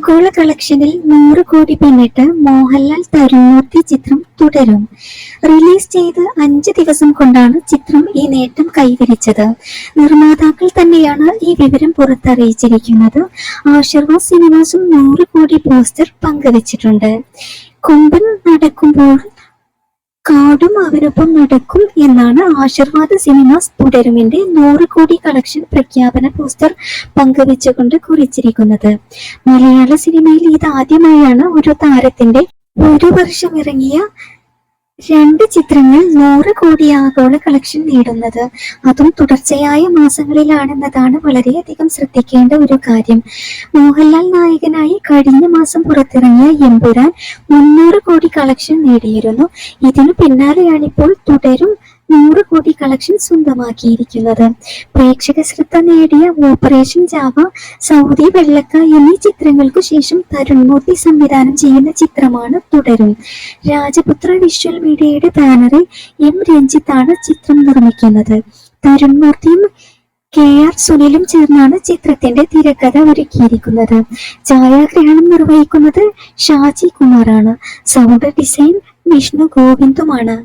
ആഗോള കളക്ഷനിൽ നൂറ് കോടി പിന്നിട്ട് മോഹൻലാൽ തരുമൂർത്തി ചിത്രം തുടരും. റിലീസ് ചെയ്ത് അഞ്ച് ദിവസം കൊണ്ടാണ് ചിത്രം ഈ നേട്ടം കൈവരിച്ചത്. നിർമ്മാതാക്കൾ തന്നെയാണ് ഈ വിവരം പുറത്തറിയിച്ചിരിക്കുന്നത്. ആശീർവാദ് സിനിമാസും നൂറ് കോടി പോസ്റ്റർ പങ്കുവച്ചിട്ടുണ്ട്. കൊമ്പൻ നടക്കുമ്പോൾ കാടും അവരൊപ്പം നടക്കും എന്നാണ് ആശീർവാദ സിനിമാസ് തുടരുമിന്റെ നൂറ് കോടി കളക്ഷൻ പ്രഖ്യാപന പോസ്റ്റർ പങ്കുവെച്ചുകൊണ്ട് കുറിച്ചിരിക്കുന്നത്. മലയാള സിനിമയിൽ ഇതാദ്യമായാണ് ഒരു താരത്തിന്റെ ഒരു വർഷം ഇറങ്ങിയ രണ്ട് ചിത്രങ്ങൾ നൂറ് കോടി ആഗോള കളക്ഷൻ നേടുന്നത്. അതും തുടർച്ചയായ മാസങ്ങളിലാണെന്നതാണ് വളരെയധികം ശ്രദ്ധിക്കേണ്ട ഒരു കാര്യം. മോഹൻലാൽ നായകനായി കഴിഞ്ഞ മാസം പുറത്തിറങ്ങിയ എമ്പുരാൻ മുന്നൂറ് കോടി കളക്ഷൻ നേടിയിരുന്നു. ഇതിനു പിന്നാലെയാണിപ്പോൾ തുടരും നൂറ് കോടി കളക്ഷൻ സ്വന്തമാക്കിയിരിക്കുന്നത്. പ്രേക്ഷക ശ്രദ്ധ നേടിയ ഓപ്പറേഷൻ ജാവ സൗദി വെള്ളക്ക എന്നീ ചിത്രങ്ങൾക്കു ശേഷം തരുൺമൂർത്തി സംവിധാനം ചെയ്യുന്ന ചിത്രമാണ് തുടരും. രാജപുത്ര വിഷ്വൽ മീഡിയയുടെ ബാനറിൽ എം. രഞ്ജിത്താണ് ചിത്രം നിർമ്മിക്കുന്നത്. തരുൺമൂർത്തിയും കെ. ആർ. സുനിലും ചേർന്നാണ് ചിത്രത്തിന്റെ തിരക്കഥ ഒരുക്കിയിരിക്കുന്നത്. ഛായാഗ്രഹണം നിർവഹിക്കുന്നത് ഷാജി കുമാറാണ്. Sound design Vishnu ഗോവിന്ദുമാണ്.